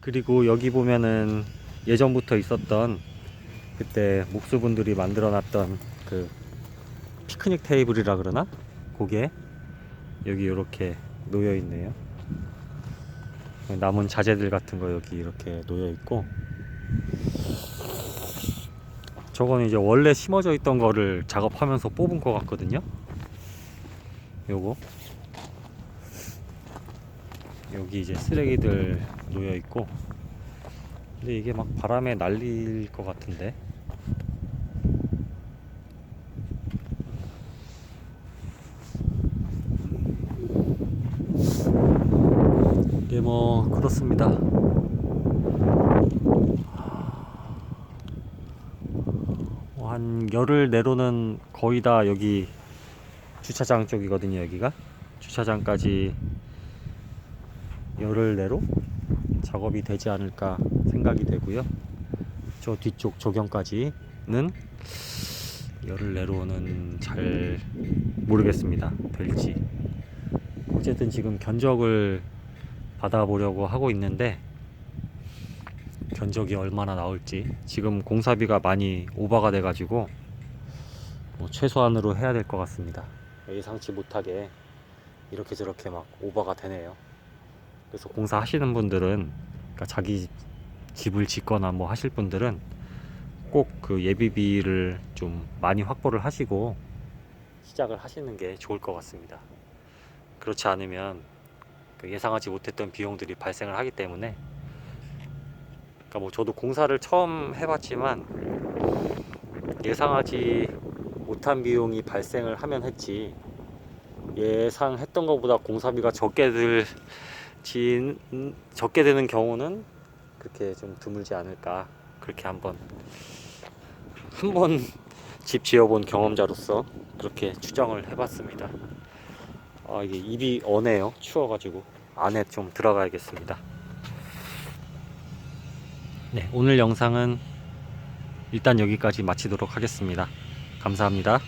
그리고 여기 보면은 예전부터 있었던 그때 목수분들이 만들어 놨던 그 피크닉 테이블이라 그러나? 그게 여기 이렇게 놓여 있네요. 남은 자재들 같은 거 여기 이렇게 놓여 있고 저거는 이제 원래 심어져 있던 거를 작업하면서 뽑은 거 같거든요. 요거 여기 이제 쓰레기들 놓여 있고. 근데 이게 막 바람에 날릴 것 같은데. 이게 뭐 그렇습니다. 뭐한 열흘 내로는 거의 다 여기 주차장 쪽이거든요 여기가. 주차장까지 열흘 내로 작업이 되지 않을까 생각이 되고요. 저 뒤쪽 조경까지는 열흘 내로는 잘 모르겠습니다. 될지. 어쨌든 지금 견적을 받아보려고 하고 있는데 견적이 얼마나 나올지. 지금 공사비가 많이 오버가 돼가지고 뭐 최소한으로 해야 될 것 같습니다. 예상치 못하게 이렇게 저렇게 막 오버가 되네요 그래서 공사하시는 분들은 그러니까 자기 집을 짓거나 뭐 하실 분들은 꼭 그 예비비를 좀 많이 확보를 하시고 시작을 하시는 게 좋을 것 같습니다. 그렇지 않으면 그 예상하지 못했던 비용들이 발생을 하기 때문에 그러니까 뭐 저도 공사를 처음 해봤지만 예상하지 못한 비용이 발생을 하면 했지 예상했던 것보다 공사비가 적게 들 진, 적게 되는 경우는 그렇게 좀 드물지 않을까 그렇게 한번 한번 집 지어본 경험자로서 그렇게 추정을 해봤습니다. 아 이게 입이 어네요. 추워가지고 안에 좀 들어가야겠습니다. 네 오늘 영상은 일단 여기까지 마치도록 하겠습니다. 감사합니다.